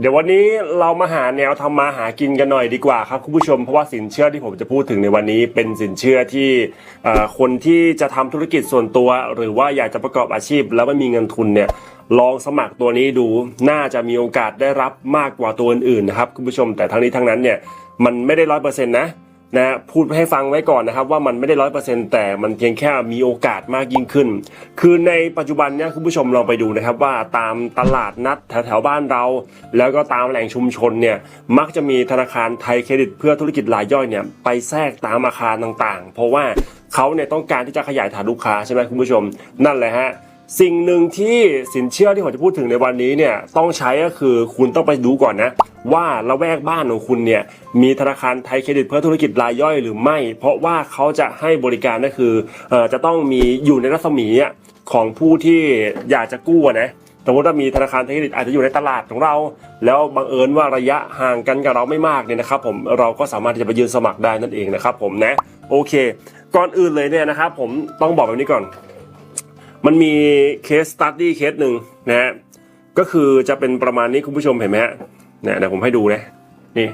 เดี๋ยววันนี้เรามาหาแนวทำมาหากินกันหน่อยดีกว่าครับคุณผู้ชมเพราะว่าสินเชื่อที่ผมจะพูดถึงในวันนี้เป็นสินเชื่อที่คนที่จะทำธุรกิจส่วนตัว หรือว่าอยากจะประกอบอาชีพ แล้วไม่มีเงินทุนเนี่ยลองสมัครตัวนี้ดูน่าจะมีโอกาสได้รับมากกว่าตัวอื่นๆนะครับคุณผู้ชมแต่ทั้งนี้ทั้งนั้นเนี่ยมันไม่ได้ร้อยเปอร์เซ็นต์นะ นะพูดให้ฟังไว้ก่อนนะครับ ว่ามันไม่ได้ร้อยเปอร์เซ็นต์แต่มันเพียงแค่มีโอกาสมากยิ่งขึ้น คือในปัจจุบันเนี่ยคุณผู้ชมลองไปดูนะครับ ว่าตามตลาดนัดแถวๆบ้านเรา แล้วก็ตามแหล่งชุมชนเนี่ยมักจะมีธนาคารไทยเครดิตเพื่อธุรกิจรายย่อยเนี่ยไปแทรกตามอาคารต่างๆ เพราะว่าเขาเนี่ยต้องการที่จะขยายฐานลูกค้าใช่ไหมคุณผู้ชม นั่นแหละฮะ สิ่งหนึ่งที่สินเชื่อที่ผมจะพูดถึงในวันนี้เนี่ยต้องใช้ก็คือคุณต้องไปดูก่อนนะ ว่าละแวกบ้านของคุณเนี่ยมีธนาคารไทยเครดิตเพื่อธุรกิจรายย่อยหรือไม่ เพราะว่าเขาจะให้บริการก็คืออจะต้องมีอยู่ในรัศมีของผู้ที่อยากจะกู้นะสมมติว่ามีธนาคารไทยเครดิตอาจจะอยู่ในตลาดของเรา แล้วบังเอิญว่าระยะห่างกันกับเราไม่มากเนี่ยนะครับผมเราก็สามารถที่จะไปยืนสมัครได้นั่นเองนะครับผมนะโอเค ก่อนอื่นเลยเนี่ยนะครับผมต้องบอกแบบนี้ก่อน มันมีเคสตัดดี้เคสหนึ่งนะฮะก็คือจะเป็นประมาณนี้คุณผู้ชมเห็นไหมฮะเนี่ยเดี๋ยวผมให้ดูนะนี่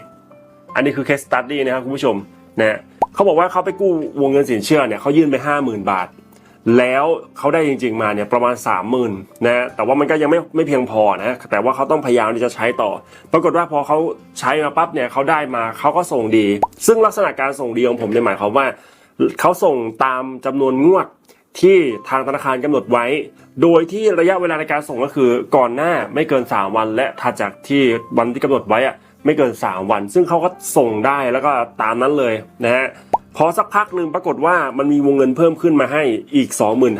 อันนี้คือเคสตัดดี้นะครับคุณผู้ชมนะฮะเขาบอกว่าเขาไปกู้วงเงินสินเชื่อเนี่ยเขายื่นไปห้าหมื่นบาท แล้วเขาได้จริง ๆมาเนี่ยประมาณ 3 0,000นะฮะแต่ว่ามันก็ยังไม่ไม่เพียงพอนะแต่ว่าเขาต้องพยายามที่จะใช้ต่อ ปรากฏว่าพอเขาใช้มาปั๊บเนี่ยเขาได้มาเขาก็ส่งดี ซึ่งลักษณะการส่งดีของผมเนี่ยหมายความว่าเขาส่งตามจำนวนงวด ที่ทางธนาคารกำหนดไว้ โดยที่ระยะเวลาในการส่งก็คือก่อนหน้าไม่เกิน 3 วัน และถัดจากที่วันที่กำหนดไว้อะไม่เกิน 3 วัน ซึ่งเขาก็ส่งได้แล้วก็ตามนั้นเลยนะฮะพอสักพักหนึ่งปรากฏว่ามันมีวงเงินเพิ่มขึ้นมาให้อีก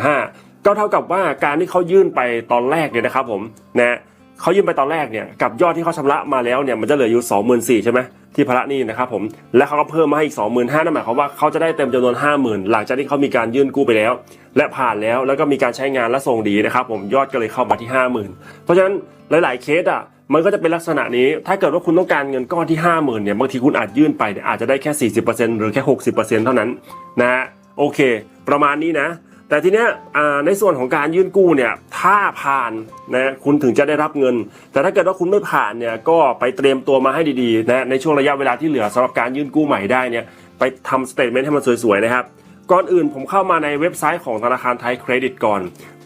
25,000ก็เท่ากับว่าการที่เขายื่นไปตอนแรกเนี่ยนะครับผมนะเขายื่นไปตอนแรกเนี่ยกับยอดที่เขาชำระมาแล้วเนี่ยมันจะเหลืออยู่ 24,000ใช่ไหม ที่พระนี่นะครับผมและเขาก็เพิ่มมาให้อีก 25,000นั่นหมายความว่าเขาจะได้เต็มจำนวน 50,000 หลังจากที่เขามีการยื่นกู้ไปแล้ว และผ่านแล้วแล้วก็มีการใช้งานและส่งดีนะครับผมยอดก็เลยเข้ามาที่ 50,000 เพราะฉะนั้นหลาย ๆเคสอะมันก็จะเป็นลักษณะนี้ ถ้าเกิดว่าคุณต้องการเงินก้อนที่ 50,000เนี่ยบางทีคุณอาจยื่นไปเนี่ยอาจจะได้แค่ 40%หรือแค่ 60%เท่านั้นนะฮะโอเค ประมาณนี้นะแต่ทีเนี้ยในส่วนของการยื่นกู้เนี่ย ถ้าผ่านนะคุณถึงจะได้รับเงิน แต่ถ้าเกิดว่าคุณไม่ผ่านเนี่ยก็ไปเตรียมตัวมาให้ดีๆนะในช่วงระยะเวลาที่เหลือสำหรับการยื่นกู้ใหม่ได้เนี่ยไปทำสเตทเมนต์ให้มันสวยๆนะครับก่อนอื่นผมเข้ามาในเว็บไซต์ของธนาคารไทยเครดิตก่อน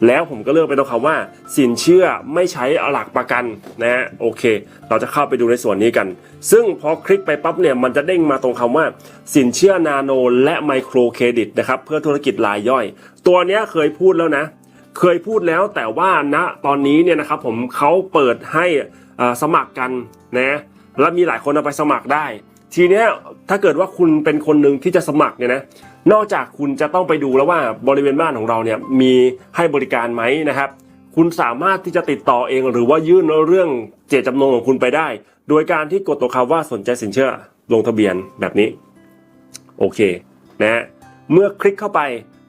แล้วผมก็เลือกไปตรงคำว่า สินเชื่อไม่ใช้หลักประกันนะฮะโอเค เราจะเข้าไปดูในส่วนนี้กัน ซึ่งพอคลิกไปปั๊บเนี่ยมันจะเด้งมาตรงคำว่า สินเชื่อนาโนและไมโครเครดิตนะครับเพื่อธุรกิจรายย่อย ตัวนี้เคยพูดแล้วนะ เคยพูดแล้วแต่ว่าณตอนนี้เนี่ยนะครับผมเขาเปิดให้สมัครกันนะและมีหลายคนเอาไปสมัครได้ ทีเนี้ยถ้าเกิดว่าคุณเป็นคนหนึ่งที่จะสมัครเนี่ยนะนอกจากคุณจะต้องไปดูแล้วว่าบริเวณบ้านของเราเนี่ยมีให้บริการไหมนะครับ คุณสามารถที่จะติดต่อเองหรือว่ายื่นเรื่องเจตจำนงของคุณไปได้ โดยการที่กดตัวคำว่าสนใจสินเชื่อลงทะเบียนแบบนี้โอเคนะเมื่อคลิกเข้าไป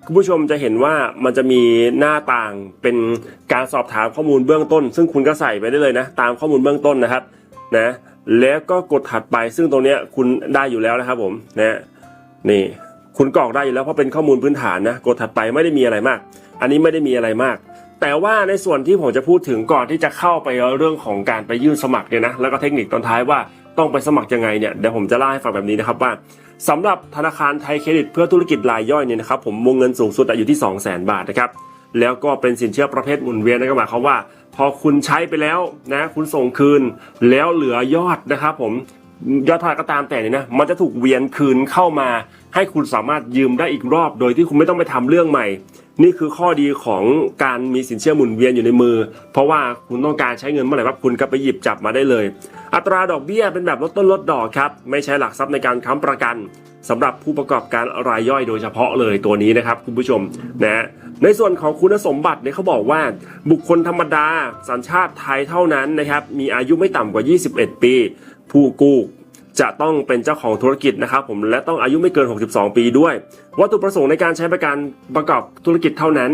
คุณผู้ชมจะเห็นว่ามันจะมีหน้าต่างเป็นการสอบถามข้อมูลเบื้องต้น ซึ่งคุณก็ใส่ไปได้เลยนะ ตามข้อมูลเบื้องต้นนะครับนะแล้วก็กดถัดไปซึ่งตรงนี้คุณได้อยู่แล้วนะครับผมนะนี่คุณกรอกได้อยู่แล้วเพราะเป็นข้อมูลพื้นฐานนะกดถัดไปไม่ได้มีอะไรมาก อันนี้ไม่ได้มีอะไรมาก แต่ว่าในส่วนที่ผมจะพูดถึงก่อนที่จะเข้าไปเรื่องของการไปยื่นสมัครเนี่ยนะแล้วก็เทคนิคตอนท้ายว่า ต้องไปสมัครยังไงเนี่ยเดี๋ยวผมจะเล่าให้ฟังแบบนี้นะครับว่าสำหรับธนาคารไทยเครดิตเพื่อธุรกิจรายย่อยเนี่ยนะครับผมวงเงินสูงสุดอยู่ที่ 2 0 0 0 0 0 บาทนะครับแล้วก็เป็นสินเชื่อประเภทหมุนเวียนนั่นก็หมายความว่า พอคุณใช้ไปแล้วนะคุณส่งคืน แล้วเหลือยอดนะครับผม ยอดทาไหร่ก็ตามแต่เนี่ยนะมันจะถูกเวียนคืนเข้ามา ให้คุณสามารถยืมได้อีกรอบโดยที่คุณไม่ต้องไปทำเรื่องใหม่ นี่คือข้อดีของการมีสินเชื่อหมุนเวียนอยู่ในมือ เพราะว่าคุณต้องการใช้เงินเมื่อไหร่ปั๊บคุณก็ไปหยิบจับมาได้เลย อัตราดอกเบี้ยเป็นแบบลดต้นลดดอกครับไม่ใช้หลักทรัพย์ในการค้ำประกันสำหรับผู้ประกอบการรายย่อยโดยเฉพาะเลยตัวนี้นะครับคุณผู้ชมนะในส่วนของคุณสมบัติเนี่ยเขาบอกว่า บุคคลธรรมดาสัญชาติไทยเท่านั้นนะครับมีอายุไม่ต่ำกว่า 21 ปี ผู้กู้จะต้องเป็นเจ้าของธุรกิจนะครับผมและต้องอายุไม่เกิน 62 ปีด้วย วัตถุประสงค์ในการใช้บริการประกอบธุรกิจเท่านั้น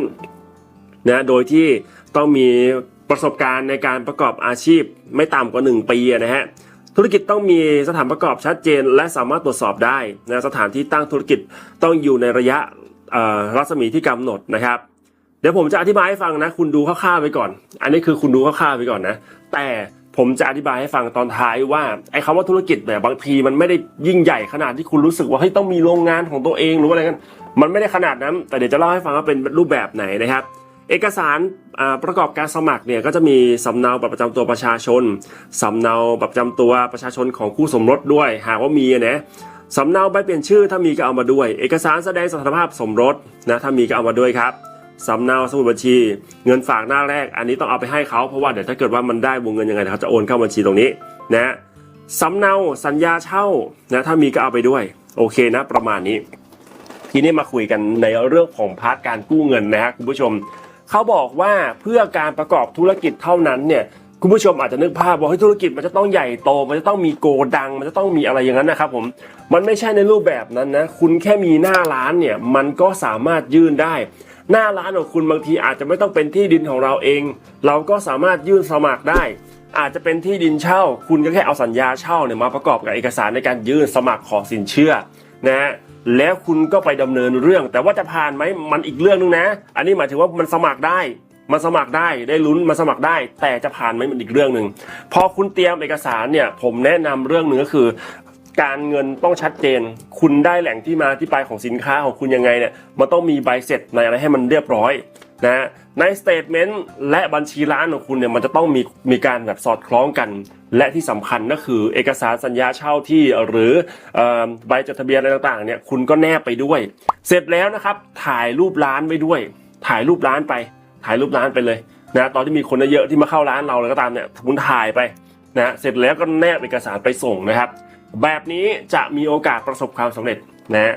นะโดยที่ต้องมีประสบการณ์ในการประกอบอาชีพไม่ต่ำกว่า 1 ปีนะฮะธุรกิจต้องมีสถานประกอบชัดเจน และสามารถตรวจสอบได้นะสถานที่ตั้งธุรกิจต้องอยู่ในระยะรัศมีที่กำหนดนะครับ เดี๋ยวผมจะอธิบายให้ฟังนะ คุณดูคร่าวๆไปก่อน อันนี้คือคุณดูคร่าวๆไปก่อนนะ แต่ ผมจะอธิบายให้ฟังตอนท้ายว่าไอ้คำว่าธุรกิจแบบบางทีมันไม่ได้ยิ่งใหญ่ขนาดที่คุณรู้สึกว่าเฮ้ยต้องมีโรงงานของตัวเองหรือว่าอะไรกันมันไม่ได้ขนาดนั้น แต่เดี๋ยวจะเล่าให้ฟังว่าเป็นรูปแบบไหนนะครับ เอกสารประกอบการสมัครเนี่ยก็จะมีสำเนาบัตรประจำตัวประชาชนสำเนาบัตรประจำตัวประชาชนของคู่สมรสด้วย หากว่ามีนะสำเนาใบเปลี่ยนชื่อถ้ามีก็เอามาด้วย เอกสารแสดงสถานภาพสมรสนะถ้ามีก็เอามาด้วยครับ สำเนาสมุดบัญชี เงินฝากหน้าแรก อันนี้ต้องเอาไปให้เขาเพราะว่าเดี๋ยวถ้าเกิดว่ามันได้วงเงินยังไงเขาจะโอนเข้าบัญชีตรงนี้นะสำเนาสัญญาเช่านะถ้ามีก็เอาไปด้วย โอเคนะ ประมาณนี้ ทีนี้มาคุยกันในเรื่องของพาร์ทการกู้เงินนะฮะคุณผู้ชมเขาบอกว่าเพื่อการประกอบธุรกิจเท่านั้นเนี่ยคุณผู้ชมอาจจะนึกภาพว่าเฮ้ธุรกิจมันจะต้องใหญ่โต มันจะต้องมีโกดัง มันจะต้องมีอะไรอย่างนั้นนะครับผม มันไม่ใช่ในรูปแบบนั้นนะ คุณแค่มีหน้าร้านเนี่ย มันก็สามารถยื่นได้ หน้าร้านของคุณบางทีอาจจะไม่ต้องเป็นที่ดินของเราเอง เราก็สามารถยื่นสมัครได้ อาจจะเป็นที่ดินเช่า คุณก็แค่เอาสัญญาเช่าเนี่ยมาประกอบกับเอกสารในการยื่นสมัครขอสินเชื่อนะฮะแล้วคุณก็ไปดำเนินเรื่อง แต่ว่าจะผ่านไหมมันอีกเรื่องนึงนะ อันนี้หมายถึงว่ามันสมัครได้มันสมัครได้ได้ลุ้นมาสมัครได้ แต่จะผ่านไหมมันอีกเรื่องหนึ่งพอคุณเตรียมเอกสารเนี่ยผมแนะนำเรื่องหนึ่งก็คือ การเงินต้องชัดเจน คุณได้แหล่งที่มาที่ไปของสินค้าของคุณยังไงเนี่ยมันต้องมีใบเสร็จในอะไรให้มันเรียบร้อยนะในสเตทเมนต์และบัญชีร้านของคุณเนี่ยมันจะต้องมีมีการแบบสอดคล้องกัน และที่สำคัญก็คือเอกสารสัญญาเช่าที่หรืออใบจดทะเบียนอะไรต่างๆเนี่ยคุณก็แนบไปด้วย เสร็จแล้วนะครับถ่ายรูปร้านไว้ด้วย ถ่ายรูปร้านไป ถ่ายรูปร้านไปเลยนะตอนที่มีคนเยอะที่มาเข้าร้านเราเลยก็ตามเนี่ยคุณถ่ายไปนะเสร็จแล้วก็แนบเอกสารไปส่งนะครับ แบบนี้จะมีโอกาสประสบความสำเร็จนะ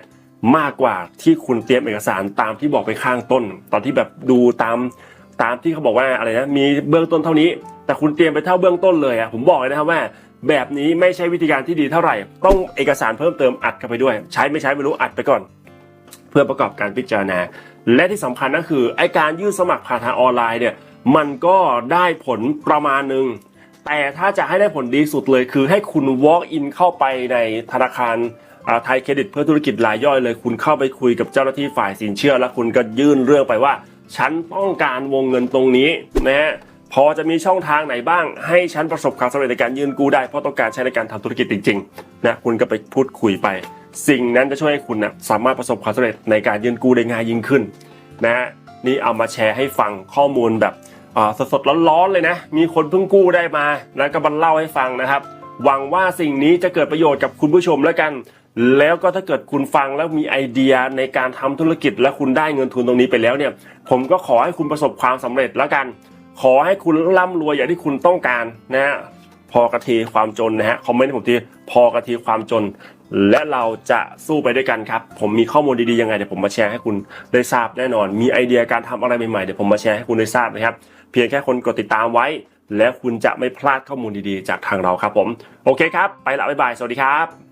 มากกว่าที่คุณเตรียมเอกสารตามที่บอกไปข้างต้น ตอนที่แบบดูตามตามที่เขาบอกว่าอะไรนะมีเบื้องต้นเท่านี้ แต่คุณเตรียมไปเท่าเบื้องต้นเลยอะผมบอกเลยนะครับว่า แบบนี้ไม่ใช่วิธีการที่ดีเท่าไหร่ ต้องเอกสารเพิ่มเติมอัดเข้าไปด้วย ใช้ไม่ใช้ไม่รู้อัดไปก่อน เพื่อประกอบการพิจารณา และที่สำคัญก็คือไอการยื่นสมัครผ่านทางออนไลน์เนี่ยมันก็ได้ผลประมาณหนึ่ง แต่ถ้าจะให้ได้ผลดีสุดเลย คือให้คุณ walk in เข้าไปในธนาคารไทยเครดิตเพื่อธุรกิจรายย่อยเลย คุณเข้าไปคุยกับเจ้าหน้าที่ฝ่ายสินเชื่อ แล้วคุณก็ยื่นเรื่องไปว่า ฉันต้องการวงเงินตรงนี้นะฮะพอจะมีช่องทางไหนบ้าง ให้ฉันประสบความสำเร็จในการยื่นกู้ได้เพราะต้องการใช้ในการทำธุรกิจจริงๆนะคุณก็ไปพูดคุยไป สิ่งนั้นจะช่วยให้คุณนะสามารถประสบความสำเร็จในการยื่นกู้ได้ง่ายยิ่งขึ้นนะฮะนี่เอามาแชร์ให้ฟังข้อมูลแบบ สดสดร้อนๆเลยนะ มีคนเพิ่งกู้ได้มา แล้วก็บันเล่าให้ฟังนะครับ หวังว่าสิ่งนี้จะเกิดประโยชน์กับคุณผู้ชมแล้วกัน แล้วก็ถ้าเกิดคุณฟังแล้วมีไอเดียในการทำธุรกิจและคุณได้เงินทุนตรงนี้ไปแล้วเนี่ย ผมก็ขอให้คุณประสบความสำเร็จแล้วกัน ขอให้คุณร่ำรวยอย่างที่คุณต้องการนะฮะ พอกระทีความจนนะฮะคอมเมนต์ผมทีพอกระทีความจน และเราจะสู้ไปด้วยกันครับ ผมมีข้อมูลดีๆยังไงเดี๋ยวผมมาแชร์ให้คุณได้ทราบแน่นอน มีไอเดียการทำอะไรใหม่ๆเดี๋ยวผมมาแชร์ให้คุณได้ทราบนะครับ เพียงแค่คนกดติดตามไว้ และคุณจะไม่พลาดข้อมูลดีๆ จากทางเราครับผม โอเคครับ ไปละบ๊ายบายสวัสดีครับ